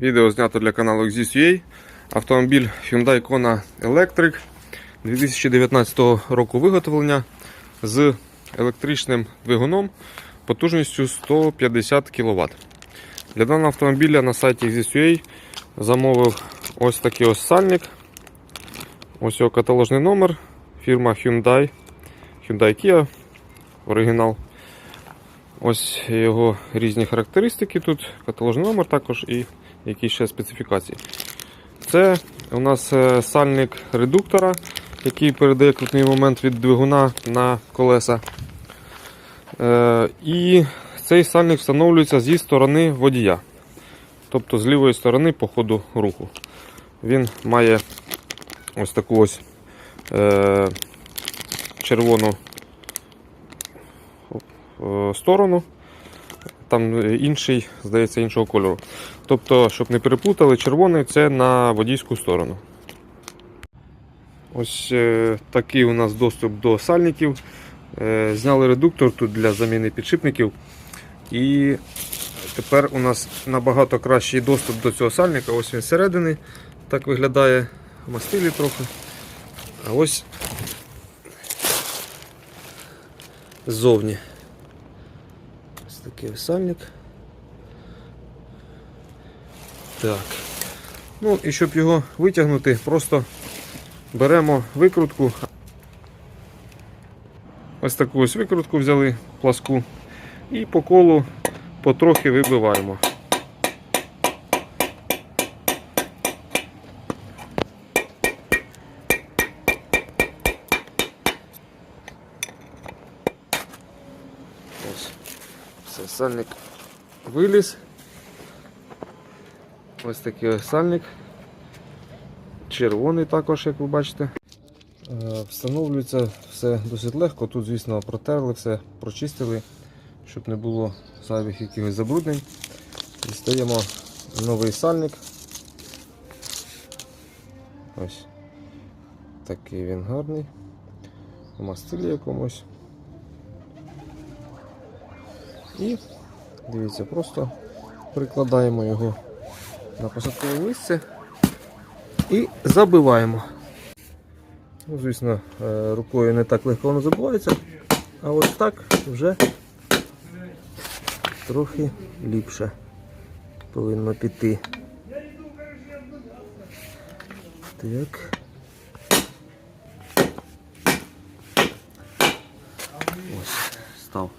Відео знято для каналу Exist.ua. Автомобіль Hyundai Kona Electric 2019 року виготовлення з електричним двигуном потужністю 150 кВт. Для даного автомобіля на сайті Exist.ua замовив ось такий ось сальник. Ось його каталожний номер. Фірма Hyundai. Hyundai Kia. Оригінал. Ось його різні характеристики тут, каталожний номер також і якісь ще специфікації. Це у нас е, сальник редуктора, який передає крутний момент від двигуна на колеса. Е, І цей сальник встановлюється зі сторони водія, тобто з лівої сторони по ходу руху. Він має ось таку ось е, червону сторону, там інший, здається, іншого кольору. Тобто, щоб не переплутали, червоний це на водійську сторону. Ось е, такий у нас доступ до сальників. Е, Зняли редуктор тут для заміни підшипників. І тепер у нас набагато кращий доступ до цього сальника. Ось він зсередини. Так виглядає мастилі трохи. А ось ззовні. Ось такий ось сальник. Так. Ну і щоб його витягнути, просто беремо викрутку. Ось таку ось викрутку взяли пласку і по колу потрохи вибиваємо. Ось. Все, сальник виліз. Ось такий ось сальник. Червоний також, як ви бачите. Е, Встановлюється все досить легко. Тут, звісно, протерли все, прочистили, щоб не було зайвих якихось забруднень. Дістаємо новий сальник. Ось такий він гарний. У мастилі якомусь. І дивіться, просто прикладаємо його на посадкове місце і забиваємо. Ну, Звісно, е, рукою не так легко воно забувається, а ось так вже трохи ліпше повинно піти. Так. Ось, став.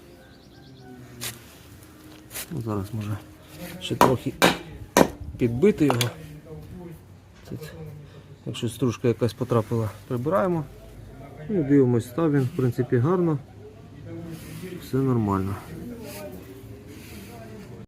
Ну, зараз може ще трохи підбити його. Якщо стружка якась потрапила, прибираємо. Ну, дивимось, став він, в принципі, гарно. Все нормально.